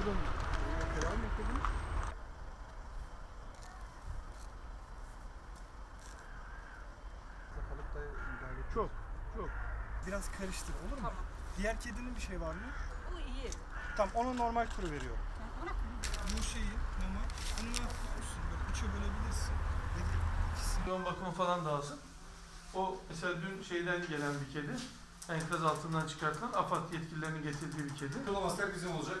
Pardon. Tedavi mi beklediniz? Sakalıkta müdahale. Çok, çok. Biraz karıştır olur mu? Tamam. Diğer kedinin bir şey var mı? Bu iyi. Tamam ona normal kuru veriyorum. Ona Bu şeyi mama bunu ne yapıyorsun? Böyle üçe bölebilirsin. Yoğun bakımı falan da alsın. O mesela dün şeyden gelen bir kedi. Enkaz altından çıkartılan AFAD yetkililerinin getirdiği bir kedi. Bulamazsak bizim olacak.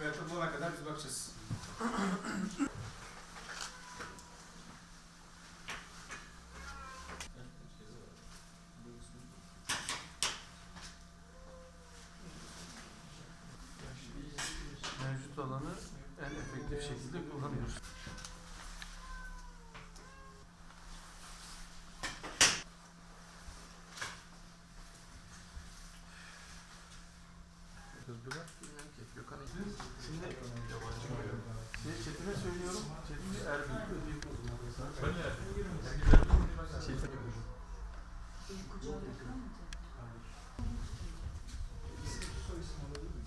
Veya bulana kadar biz bakacağız. Mevcut alanı en efektif şekilde kullanıyoruz. Çetin'e söylüyorum. Çetin de Erbil. Çetin.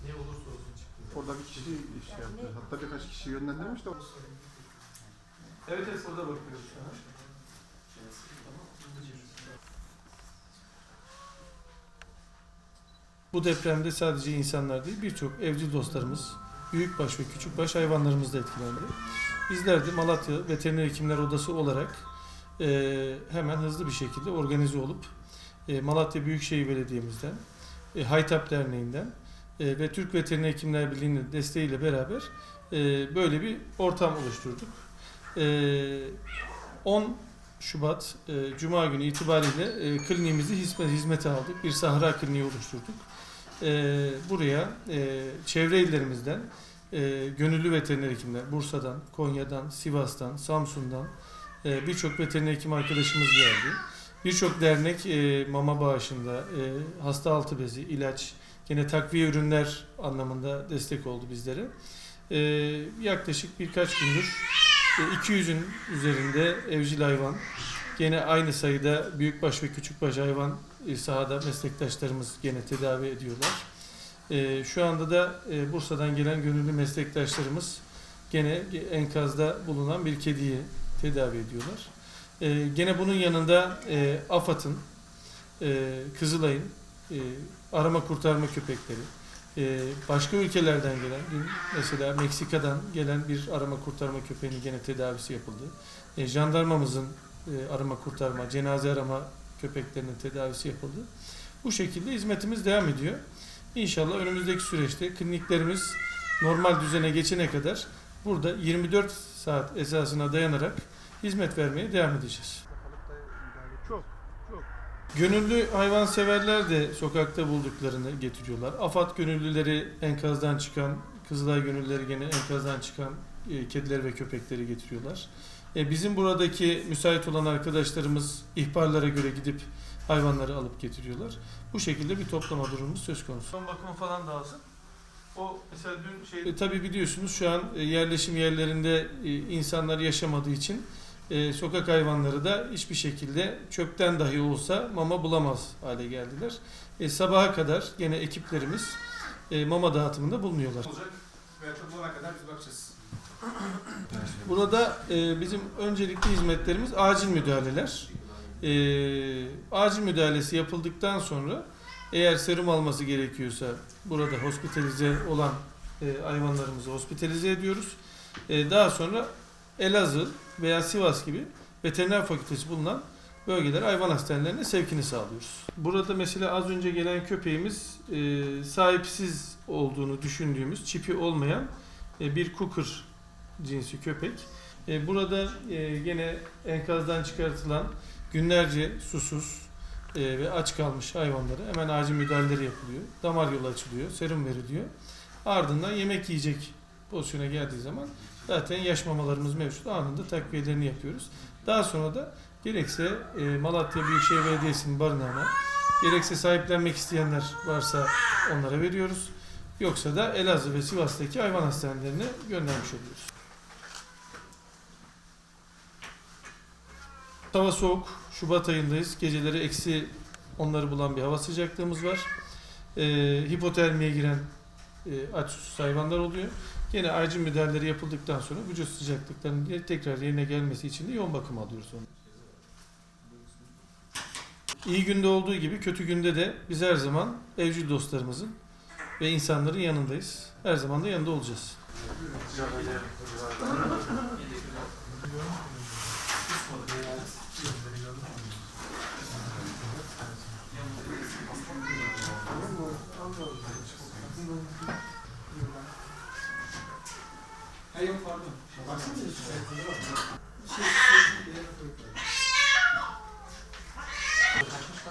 Ne olursa olsun çıktı. Orada bir kişi iş yaptı. Hatta birkaç kişi yönlendirmiş de Evet evet orada bakıyoruz. Aha. Bu depremde sadece insanlar değil birçok evcil dostlarımız, büyükbaş ve küçükbaş hayvanlarımız da etkilendi. Bizler de Malatya Veteriner Hekimler Odası olarak e, hemen hızlı bir şekilde organize olup e, Malatya Büyükşehir Belediye'mizden, e, Haytap Derneği'nden e, ve Türk Veteriner Hekimler Birliği'nin desteğiyle beraber e, böyle bir ortam oluşturduk. E, 10 Şubat e, Cuma günü itibariyle e, kliniğimizi hizmet, hizmete aldık. Bir Sahra Kliniği oluşturduk. E, buraya e, çevre illerimizden e, gönüllü veteriner hekimler, Bursa'dan, Konya'dan, Sivas'tan, Samsun'dan e, birçok veteriner hekim arkadaşımız geldi. Birçok dernek e, mama bağışında, e, hasta altı bezi, ilaç, gene takviye ürünler anlamında destek oldu bizlere. E, yaklaşık birkaç gündür e, 200'ün üzerinde evcil hayvan, gene aynı sayıda büyükbaş ve küçükbaş hayvan e, sahada meslektaşlarımız gene tedavi ediyorlar. E, Şu anda da e, Bursa'dan gelen gönüllü meslektaşlarımız gene enkazda bulunan bir kediyi tedavi ediyorlar. E, Gene bunun yanında e, AFAD'ın, e, Kızılay'ın arama kurtarma köpekleri, başka ülkelerden gelen, mesela Meksika'dan gelen bir arama kurtarma köpeğinin gene tedavisi yapıldı. Jandarmamızın e, arama kurtarma, cenaze arama köpeklerinin tedavisi yapıldı. Bu şekilde hizmetimiz devam ediyor. İnşallah önümüzdeki süreçte kliniklerimiz normal düzene geçene kadar burada 24 saat esasına dayanarak hizmet vermeye devam edeceğiz. Çok, çok. Gönüllü hayvanseverler de sokakta bulduklarını getiriyorlar. AFAD gönüllüleri enkazdan çıkan, Kızılay gönüllüleri gene enkazdan çıkan e, kediler ve köpekleri getiriyorlar. E, bizim buradaki müsait olan arkadaşlarımız ihbarlara göre gidip hayvanları alıp getiriyorlar. Bu şekilde bir toplama durumumuz söz konusu. Son bakımı falan da alsın. O mesela dün şey... E, tabii biliyorsunuz şu an e, yerleşim yerlerinde e, insanlar yaşamadığı için e, sokak hayvanları da hiçbir şekilde çöpten dahi olsa mama bulamaz hale geldiler. E, sabaha kadar gene ekiplerimiz e, mama dağıtımında bulunuyorlar. Olacak. Veya kadar biz bakacağız. Burada e, bizim öncelikli hizmetlerimiz acil müdahaleler. E, acil müdahalesi yapıldıktan sonra eğer serum alması gerekiyorsa burada hospitalize olan e, hayvanlarımızı hospitalize ediyoruz. E, daha sonra Elazığ veya Sivas gibi veteriner fakültesi bulunan bölgeler hayvan hastanelerine sevkini sağlıyoruz. Burada mesela az önce gelen köpeğimiz e, sahipsiz olduğunu düşündüğümüz çipi olmayan e, bir kukur cinsi köpek. E, burada e, gene enkazdan çıkartılan günlerce susuz e, ve aç kalmış hayvanlara hemen acil müdahaleleri yapılıyor. Damar yolu açılıyor, serum veriliyor. Ardından yemek yiyecek pozisyona geldiği zaman zaten yaş mamalarımız mevcut. Anında takviyelerini yapıyoruz. Daha sonra da gerekse e, Malatya Büyükşehir Belediyesi'nin barınağına gerekse sahiplenmek isteyenler varsa onlara veriyoruz. Yoksa da Elazığ ve Sivas'taki hayvan hastanelerine göndermiş oluyoruz. Hava soğuk. Şubat ayındayız. Geceleri eksi onları bulan bir hava sıcaklığımız var. Ee, hipotermiye giren e, aç susuz hayvanlar oluyor. Gene acil müdahaleleri yapıldıktan sonra vücut sıcaklıklarının tekrar yerine gelmesi için de yoğun bakım alıyoruz onu. İyi günde olduğu gibi kötü günde de biz her zaman evcil dostlarımızın ve insanların yanındayız. Her zaman da yanında olacağız. Hayır pardon. Baksana bak. Şey,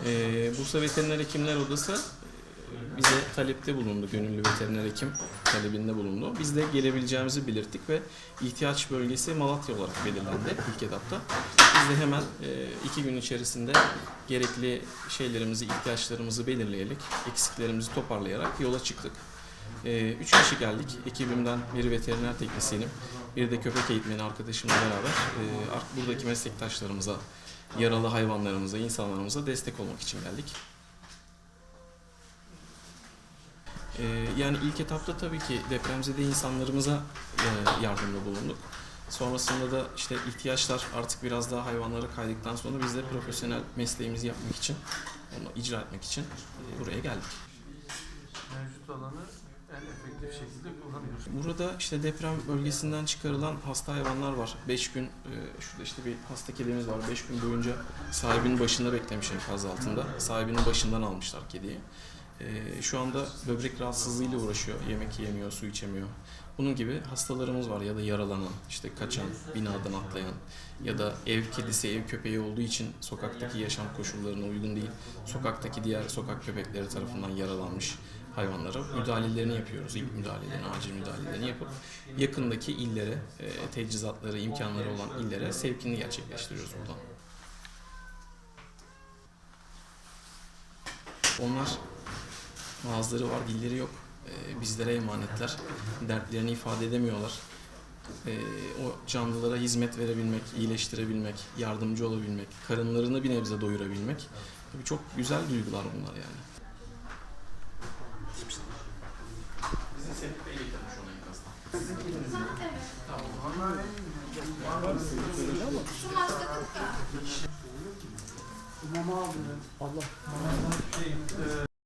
Ee, Bursa Veteriner Hekimler Odası e, bize talepte bulundu. Gönüllü veteriner hekim talebinde bulundu. Biz de gelebileceğimizi belirttik ve ihtiyaç bölgesi Malatya olarak belirlendi ilk etapta. Biz de hemen e, iki gün içerisinde gerekli şeylerimizi, ihtiyaçlarımızı belirleyerek, eksiklerimizi toparlayarak yola çıktık. E, üç kişi geldik. Ekibimden biri veteriner teknisyenim, bir de köpek eğitmeni arkadaşımla beraber buradaki meslektaşlarımıza yaralı hayvanlarımıza, insanlarımıza destek olmak için geldik. Ee, yani ilk etapta tabii ki depremzede insanlarımıza e, yardımda bulunduk. Sonrasında da işte ihtiyaçlar artık biraz daha hayvanlara kaydıktan sonra biz de profesyonel mesleğimizi yapmak için, onu icra etmek için e, buraya geldik. Efektif şekilde kullanıyoruz. Burada işte deprem bölgesinden çıkarılan hasta hayvanlar var. 5 gün, e, şurada işte bir hasta kedimiz var. 5 gün boyunca sahibinin başında beklemiş enkaz altında. Sahibinin başından almışlar kediyi. E, Şu anda böbrek rahatsızlığıyla uğraşıyor. Yemek yemiyor, su içemiyor. Bunun gibi hastalarımız var ya da yaralanan, işte kaçan, binadan atlayan ya da ev kedisi, ev köpeği olduğu için sokaktaki yaşam koşullarına uygun değil. Sokaktaki diğer sokak köpekleri tarafından yaralanmış hayvanlara müdahalelerini yapıyoruz. İlk müdahalelerini, acil müdahalelerini yapıp yakındaki illere, e, teçhizatları, imkanları olan illere sevkini gerçekleştiriyoruz buradan. Onlar ağızları var, dilleri yok. E, bizlere emanetler. Dertlerini ifade edemiyorlar. E, o canlılara hizmet verebilmek, iyileştirebilmek, yardımcı olabilmek, karınlarını bir nebze doyurabilmek. Tabii çok güzel duygular bunlar yani.